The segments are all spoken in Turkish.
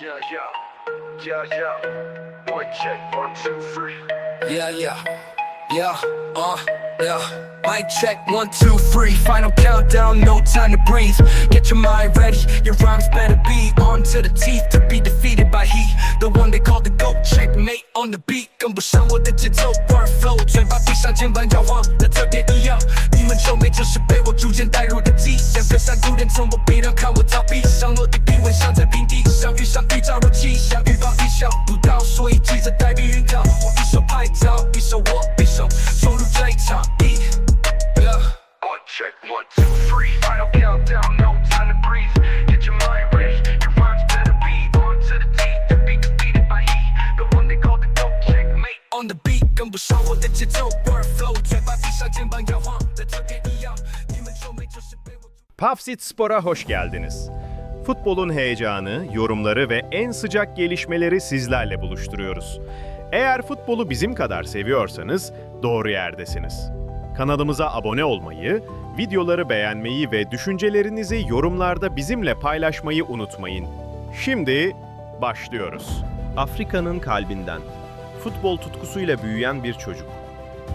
Yeah, yeah, yeah, yeah. One check, one, two, three. Yeah, yeah, yeah, uh, yeah. Mic check, one, two, three. Final countdown, no time to breathe. Get your mind ready, your rhymes better be on to the teeth to be defeated by he. The one they call the GOAT, checkmate on the beat. 跟不上我的节奏，workflow，嘴巴闭上，肩膀摇晃的 不上我的节奏，workflow，嘴巴闭上，肩膀摇晃的特别一样。你们皱眉就是被我。 Pafsit Spor'a hoş geldiniz. Futbolun heyecanı, yorumları ve en sıcak gelişmeleri sizlerle buluşturuyoruz. Eğer futbolu bizim kadar seviyorsanız doğru yerdesiniz. Kanalımıza abone olmayı, videoları beğenmeyi ve düşüncelerinizi yorumlarda bizimle paylaşmayı unutmayın. Şimdi başlıyoruz. Afrika'nın kalbinden, futbol tutkusuyla büyüyen bir çocuk.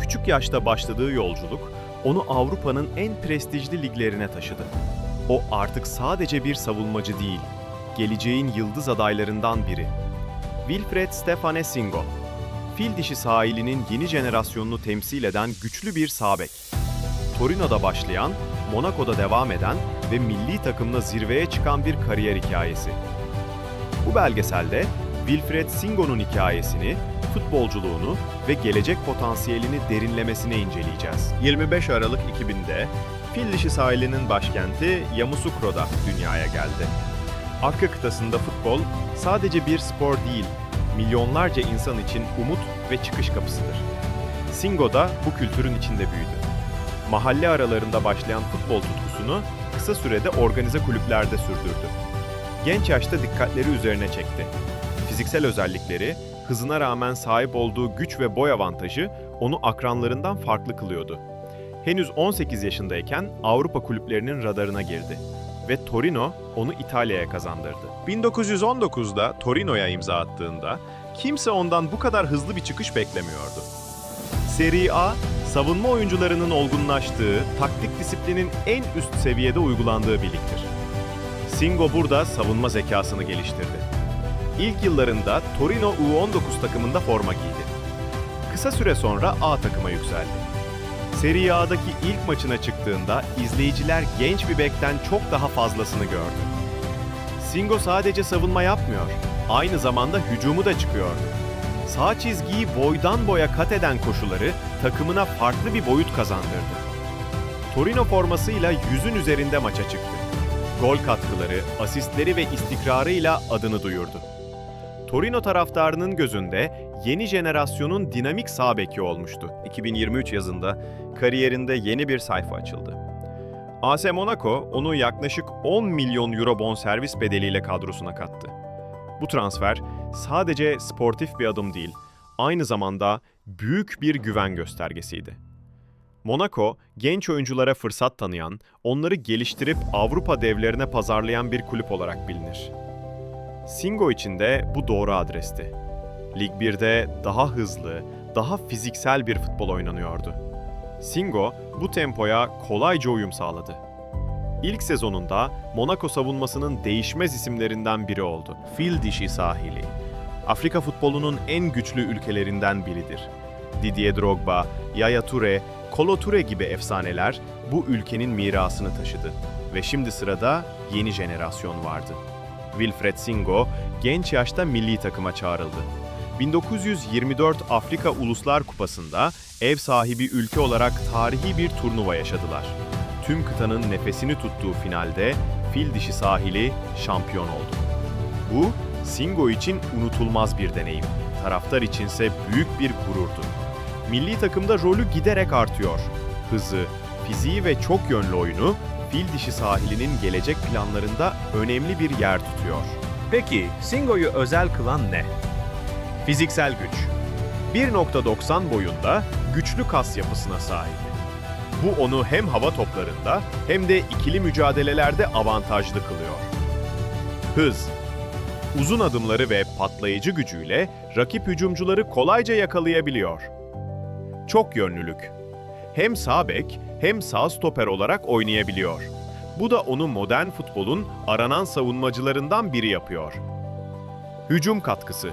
Küçük yaşta başladığı yolculuk onu Avrupa'nın en prestijli liglerine taşıdı. O artık sadece bir savunmacı değil, geleceğin yıldız adaylarından biri. Wilfred Stefane Singo, fil dişi sahilinin yeni jenerasyonunu temsil eden güçlü bir sağ bek. Torino'da başlayan, Monaco'da devam eden ve milli takımla zirveye çıkan bir kariyer hikayesi. Bu belgeselde Wilfred Singo'nun hikayesini, futbolculuğunu ve gelecek potansiyelini derinlemesine inceleyeceğiz. 25 Aralık 2000'de Fil dişi sahilinin başkenti Yamoussoukro'da dünyaya geldi. Afrika kıtasında futbol sadece bir spor değil, milyonlarca insan için umut ve çıkış kapısıdır. Singo da bu kültürün içinde büyüdü. Mahalle aralarında başlayan futbol tutkusunu kısa sürede organize kulüplerde sürdürdü. Genç yaşta dikkatleri üzerine çekti. Fiziksel özellikleri, hızına rağmen sahip olduğu güç ve boy avantajı onu akranlarından farklı kılıyordu. Henüz 18 yaşındayken Avrupa kulüplerinin radarına girdi ve Torino onu İtalya'ya kazandırdı. 1919'da Torino'ya imza attığında kimse ondan bu kadar hızlı bir çıkış beklemiyordu. Serie A, savunma oyuncularının olgunlaştığı, taktik disiplinin en üst seviyede uygulandığı bir ligdir. Singo burada savunma zekasını geliştirdi. İlk yıllarında Torino U19 takımında forma giydi. Kısa süre sonra A takıma yükseldi. Serie A'daki ilk maçına çıktığında izleyiciler genç bir bekten çok daha fazlasını gördü. Singo sadece savunma yapmıyor, aynı zamanda hücumu da çıkıyordu. Sağ çizgiyi boydan boya kat eden koşuları takımına farklı bir boyut kazandırdı. Torino formasıyla yüzün üzerinde maça çıktı. Gol katkıları, asistleri ve istikrarıyla adını duyurdu. Torino taraftarının gözünde yeni jenerasyonun dinamik sağ beki olmuştu. 2023 yazında kariyerinde yeni bir sayfa açıldı. AS Monaco onu yaklaşık 10 milyon euro bonservis bedeliyle kadrosuna kattı. Bu transfer sadece sportif bir adım değil, aynı zamanda büyük bir güven göstergesiydi. Monaco, genç oyunculara fırsat tanıyan, onları geliştirip Avrupa devlerine pazarlayan bir kulüp olarak bilinir. Singo için de bu doğru adresti. Lig 1'de daha hızlı, daha fiziksel bir futbol oynanıyordu. Singo bu tempoya kolayca uyum sağladı. İlk sezonunda Monaco savunmasının değişmez isimlerinden biri oldu. Fil dişi sahili. Afrika futbolunun en güçlü ülkelerinden biridir. Didier Drogba, Yaya Toure, Kolo Toure gibi efsaneler bu ülkenin mirasını taşıdı. Ve şimdi sırada yeni jenerasyon vardı. Wilfred Singo genç yaşta milli takıma çağrıldı. 1924 Afrika Uluslar Kupası'nda ev sahibi ülke olarak tarihi bir turnuva yaşadılar. Tüm kıtanın nefesini tuttuğu finalde fil dişi sahili şampiyon oldu. Bu Singo için unutulmaz bir deneyim. Taraftar içinse büyük bir gururdu. Milli takımda rolü giderek artıyor. Hızı, fiziği ve çok yönlü oyunu fil dişi sahilinin gelecek planlarında önemli bir yer tutuyor. Peki Singo'yu özel kılan ne? Fiziksel güç. 1.90 boyunda güçlü kas yapısına sahip. Bu onu hem hava toplarında hem de ikili mücadelelerde avantajlı kılıyor. Hız. Uzun adımları ve patlayıcı gücüyle rakip hücumcuları kolayca yakalayabiliyor. Çok yönlülük. Hem sağ bek hem sağ stoper olarak oynayabiliyor. Bu da onu modern futbolun aranan savunmacılarından biri yapıyor. Hücum katkısı.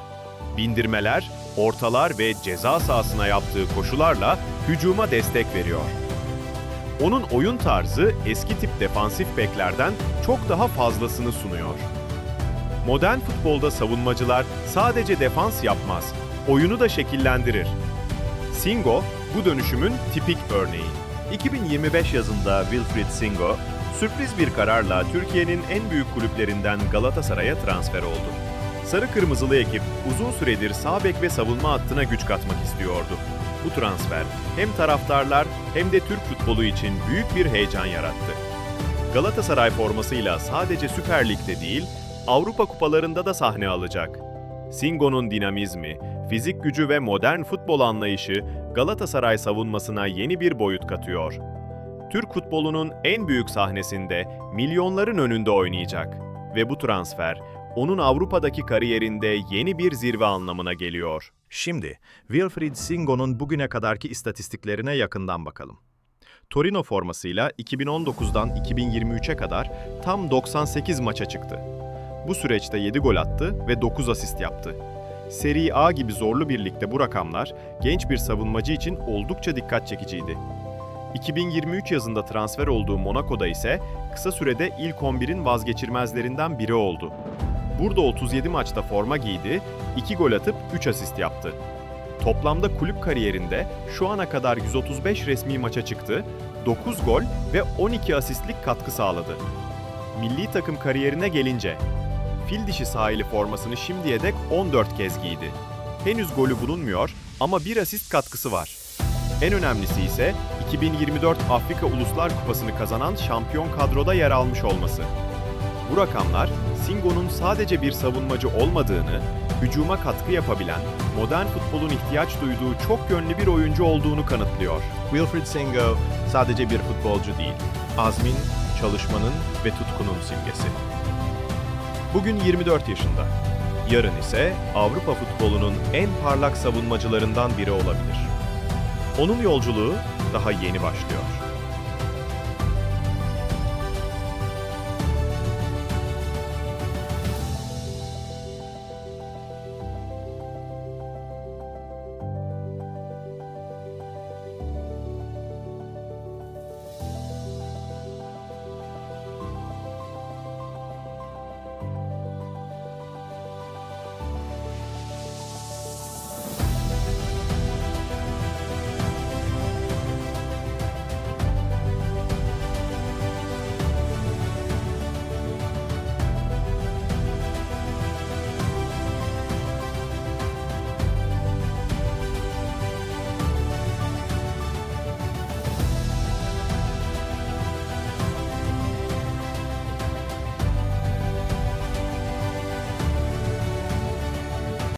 Bindirmeler, ortalar ve ceza sahasına yaptığı koşularla hücuma destek veriyor. Onun oyun tarzı eski tip defansif beklerden çok daha fazlasını sunuyor. Modern futbolda savunmacılar sadece defans yapmaz, oyunu da şekillendirir. Singo bu dönüşümün tipik örneği. 2025 yazında Wilfried Singo, sürpriz bir kararla Türkiye'nin en büyük kulüplerinden Galatasaray'a transfer oldu. Sarı Kırmızılı ekip uzun süredir sağ bek ve savunma hattına güç katmak istiyordu. Bu transfer hem taraftarlar hem de Türk futbolu için büyük bir heyecan yarattı. Galatasaray formasıyla sadece Süper Lig'de değil, Avrupa kupalarında da sahne alacak. Singo'nun dinamizmi, fizik gücü ve modern futbol anlayışı Galatasaray savunmasına yeni bir boyut katıyor. Türk futbolunun en büyük sahnesinde milyonların önünde oynayacak ve bu transfer onun Avrupa'daki kariyerinde yeni bir zirve anlamına geliyor. Şimdi Wilfried Singo'nun bugüne kadarki istatistiklerine yakından bakalım. Torino formasıyla 2019'dan 2023'e kadar tam 98 maça çıktı. Bu süreçte 7 gol attı ve 9 asist yaptı. Serie A gibi zorlu bir ligde bu rakamlar genç bir savunmacı için oldukça dikkat çekiciydi. 2023 yazında transfer olduğu Monaco'da ise kısa sürede ilk 11'in vazgeçilmezlerinden biri oldu. Burada 37 maçta forma giydi, 2 gol atıp 3 asist yaptı. Toplamda kulüp kariyerinde şu ana kadar 135 resmi maça çıktı, 9 gol ve 12 asistlik katkı sağladı. Milli takım kariyerine gelince, fil dişi sahili formasını şimdiye dek 14 kez giydi. Henüz golü bulunmuyor ama bir asist katkısı var. En önemlisi ise 2024 Afrika Uluslar Kupası'nı kazanan şampiyon kadroda yer almış olması. Bu rakamlar Singo'nun sadece bir savunmacı olmadığını, hücuma katkı yapabilen, modern futbolun ihtiyaç duyduğu çok yönlü bir oyuncu olduğunu kanıtlıyor. Wilfried Singo sadece bir futbolcu değil, azmin, çalışmanın ve tutkunun simgesi. Bugün 24 yaşında. Yarın ise Avrupa futbolunun en parlak savunmacılarından biri olabilir. Onun yolculuğu daha yeni başlıyor.